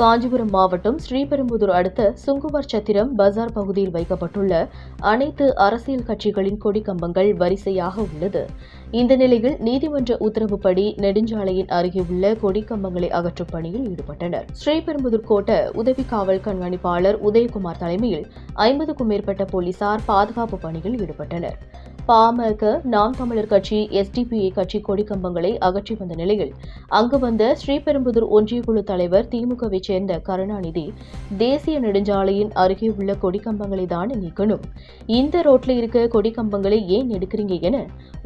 காஞ்சிபுரம் மாவட்டம் ஸ்ரீபெரும்புதூர் அடுத்த சுங்குவார் சத்திரம் பஜார் பகுதியில் வைக்கப்பட்டுள்ள அனைத்து அரசியல் கட்சிகளின் கொடி கம்பங்கள் வரிசையாக உள்ளது. இந்த நிலையில் நீதிமன்ற உத்தரவுப்படி நெடுஞ்சாலையின் அருகே உள்ள கொடி கம்பங்களை அகற்றும் பணியில் ஈடுபட்டனர். ஸ்ரீபெரும்புதூர் கோட்ட உதவி காவல் கண்காணிப்பாளர் உதயகுமார் தலைமையில் ஐம்பதுக்கும் மேற்பட்ட போலீசார் பாதுகாப்பு பணியில் ஈடுபட்டனர். பாமக நாம் தமிழர் கட்சி எஸ்டிபிஐ கட்சி கொடி கம்பங்களை அகற்றி வந்த நிலையில் அங்கு வந்த ஸ்ரீபெரும்புதூர் ஒன்றியக்குழு தலைவர் திமுகவை சேர்ந்த கருணாநிதி தேசிய நெடுஞ்சாலையின் அருகே உள்ள கொடி கம்பங்களை தான் நீக்கணும். இந்த ரோட்ல இருக்க கொடி கம்பங்களை ஏன் எடுக்கிறீங்க என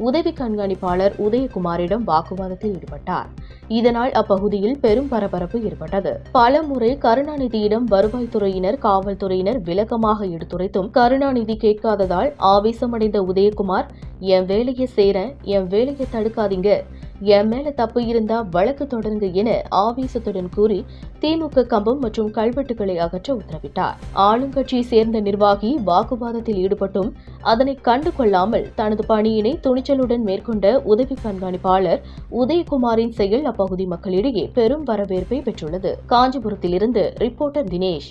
உதவி கண்காணிப்பாளர் உதயகுமாரிடம் வாக்குவாதத்தில் ஈடுபட்டார். இதனால் அப்பகுதியில் பெரும் பரபரப்பு ஏற்பட்டது. பல முறை கருணாநிதியிடம் வருவாய்த்துறையினர் காவல்துறையினர் விளக்கமாக எடுத்துரைத்தும் கருணாநிதி கேட்காததால் ஆவேசமடைந்த உதயகுமார் என் வேலையை சேரேன் என் வேலையை தடுக்காதீங்க. என் மேல தப்பு இருந்தா வழக்கு தொடருங்க என ஆவேசத்துடன் கூறி திமுக கம்பம் மற்றும் கல்வெட்டுகளை அகற்ற உத்தரவிட்டார். ஆளுங்கட்சியை சேர்ந்த நிர்வாகி வாக்குவாதத்தில் ஈடுபட்டும் அதனை கண்டு கொள்ளாமல் தனது பணியினை துணிச்சலுடன் மேற்கொண்ட உதவி கண்காணிப்பாளர் உதயகுமாரின் செயல் அப்பகுதி மக்களிடையே பெரும் வரவேற்பை பெற்றுள்ளது. காஞ்சிபுரத்திலிருந்து ரிப்போர்ட்டர் தினேஷ்.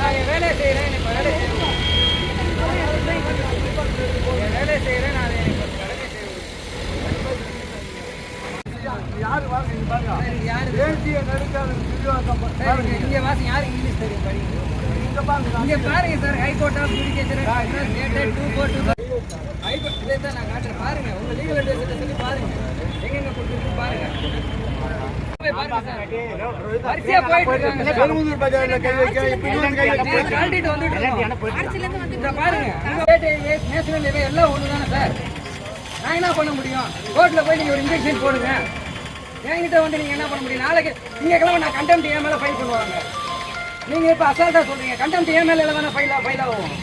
நான் என் வேலையை செய்கிறேன் எனக்கு வேலை செய்யணும் என் வேலையை செய்கிறேன் நான் எனக்கு ஒரு கடமை செய்யணும் யாரு சார், இங்க- இங்க வாசி யாரு இங்கிலீஷ் தெரியும்? படிங்க. இங்க பாருங்க sir high court of judicial dated two four two high court இதை தான் நான் காட்டுறேன். பாருங்க உங்க லீகல் அட்வைஸ் சொல்லி பாருங்க. எங்கெங்க கொடுத்துருக்கு பாருங்க. பாருங்க வரிசையா போயிட்டு இருக்காங்க. இங்க பாருங்க ஸ்டேட் எல்லாம் ஒண்ணுதானே சார் நான் என்ன பண்ண முடியும்? கோர்ட்ல போய் நீங்க ஒரு இன்ஜெக்ஷன் போடுங்க. என்கிட்ட வந்து நீங்கள் என்ன பண்ண முடியும்? நாளைக்கு நீங்கள் கிளம்ப நான் கண்டெம்ட் என் மேலே ஃபைல் பண்ணுவாங்க நீங்கள் இப்ப அசால்ட்டா சொல்றீங்க. கண்டெம்ட் என் மேல தானே ஃபைலாக ஃபைல் ஆகும்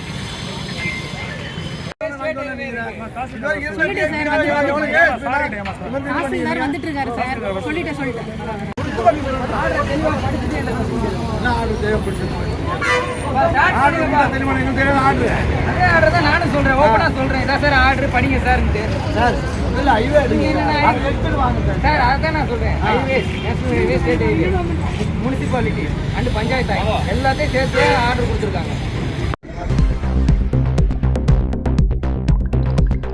தாசில்தார் வந்துட்டு இருக்காரு சார். சொல்லிட்டேன் சொல்லிட்டேன். அதே ஆர்டர் தான் நானும் சொல்றேன். ஓப்பனா சொல்றேன். இதான் சார் ஆர்டர் படிங்க சார்ன்ட்டு. என்னன்னா சார். அதான் நான் சொல்றேன். Highways national highway state highway municipality and panchayat எல்லாத்தையும் சேர்த்து ஆர்டர் கொடுத்துருக்காங்க.